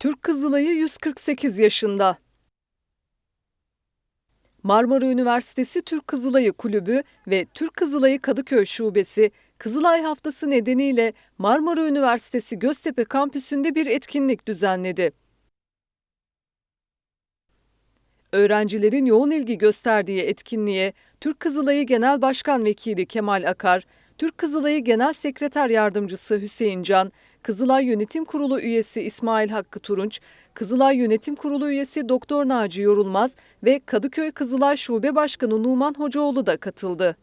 Türk Kızılay'ı 148 yaşında. Marmara Üniversitesi Türk Kızılayı Kulübü ve Türk Kızılayı Kadıköy Şubesi Kızılay Haftası nedeniyle Marmara Üniversitesi Göztepe kampüsünde bir etkinlik düzenledi. Öğrencilerin yoğun ilgi gösterdiği etkinliğe Türk Kızılayı Genel Başkan Vekili Kemal Akar, Türk Kızılayı Genel Sekreter Yardımcısı Hüseyin Can, Kızılay Yönetim Kurulu üyesi İsmail Hakkı Turunç, Kızılay Yönetim Kurulu üyesi Doktor Naci Yorulmaz ve Kadıköy Kızılay Şube Başkanı Numan Hocaoğlu da katıldı.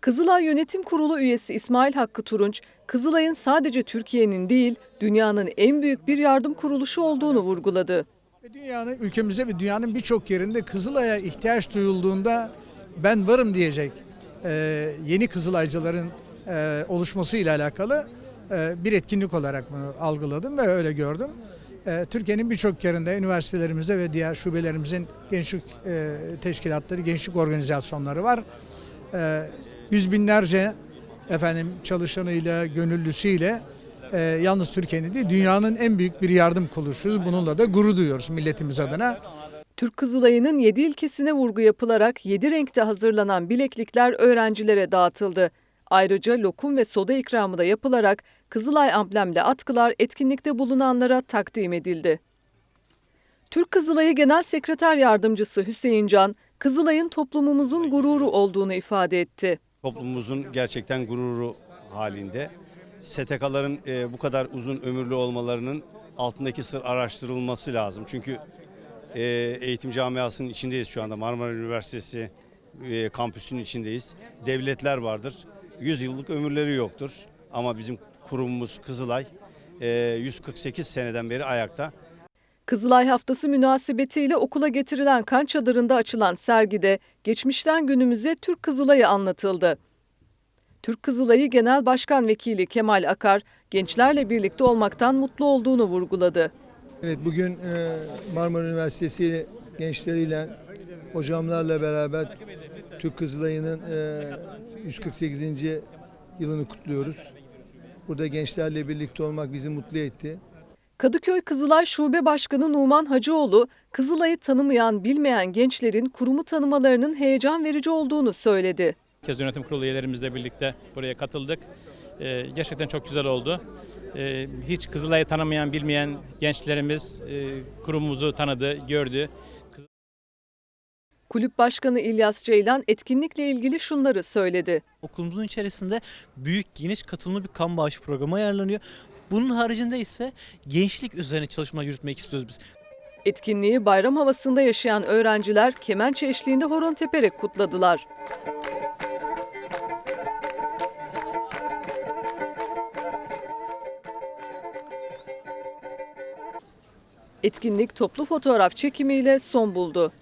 Kızılay Yönetim Kurulu üyesi İsmail Hakkı Turunç, Kızılay'ın sadece Türkiye'nin değil, dünyanın en büyük bir yardım kuruluşu olduğunu vurguladı. Dünyanın, ülkemize ve dünyanın birçok yerinde Kızılay'a ihtiyaç duyulduğunda ben varım diyecek e, yeni Kızılaycıların e, oluşması ile alakalı bir etkinlik olarak bunu algıladım ve öyle gördüm. E, Türkiye'nin birçok yerinde üniversitelerimizde ve diğer şubelerimizin gençlik e, teşkilatları, gençlik organizasyonları var. E, yüz binlerce efendim çalışanıyla, gönüllüsüyle e, yalnız Türkiye'nin değil dünyanın en büyük bir yardım kuruluşuyuz. Bununla da gurur duyuyoruz milletimiz adına. Türk Kızılayı'nın 7 ilkesine vurgu yapılarak 7 renkte hazırlanan bileklikler öğrencilere dağıtıldı. Ayrıca lokum ve soda ikramı da yapılarak Kızılay amblemli atkılar etkinlikte bulunanlara takdim edildi. Türk Kızılayı Genel Sekreter Yardımcısı Hüseyin Can, Kızılay'ın toplumumuzun gururu olduğunu ifade etti. toplumumuzun gerçekten gururu halinde. STK'ların e, bu kadar uzun ömürlü olmalarının altındaki sır araştırılması lazım. Çünkü e, eğitim camiasının içindeyiz şu anda. Marmara Üniversitesi e, kampüsünün içindeyiz. Devletler vardır. 100 yıllık ömürleri yoktur. Ama bizim kurumumuz Kızılay e, 148 seneden beri ayakta. Kızılay Haftası münasebetiyle okula getirilen kan çadırında açılan sergide geçmişten günümüze Türk Kızılay'ı anlatıldı. Türk Kızılayı Genel Başkan Vekili Kemal Akar, gençlerle birlikte olmaktan mutlu olduğunu vurguladı. Evet bugün e, Marmara Üniversitesi gençleriyle hocamlarla beraber Türk Kızılayı'nın e, 148. yılını kutluyoruz. Burada gençlerle birlikte olmak bizi mutlu etti. Kadıköy Kızılay Şube Başkanı Numan Hacıoğlu, Kızılay'ı tanımayan, bilmeyen gençlerin kurumu tanımalarının heyecan verici olduğunu söyledi. Kez yönetim kurulu üyelerimizle birlikte buraya katıldık. Ee, gerçekten çok güzel oldu. Ee, hiç Kızılay'ı tanımayan, bilmeyen gençlerimiz e, kurumumuzu tanıdı, gördü. Kulüp Başkanı İlyas Ceylan etkinlikle ilgili şunları söyledi. Okulumuzun içerisinde büyük geniş katılımlı bir kan bağışı programı ayarlanıyor. Bunun haricinde ise gençlik üzerine çalışma yürütmek istiyoruz biz. Etkinliği bayram havasında yaşayan öğrenciler kemençe eşliğinde horon teperek kutladılar. Etkinlik toplu fotoğraf çekimiyle son buldu.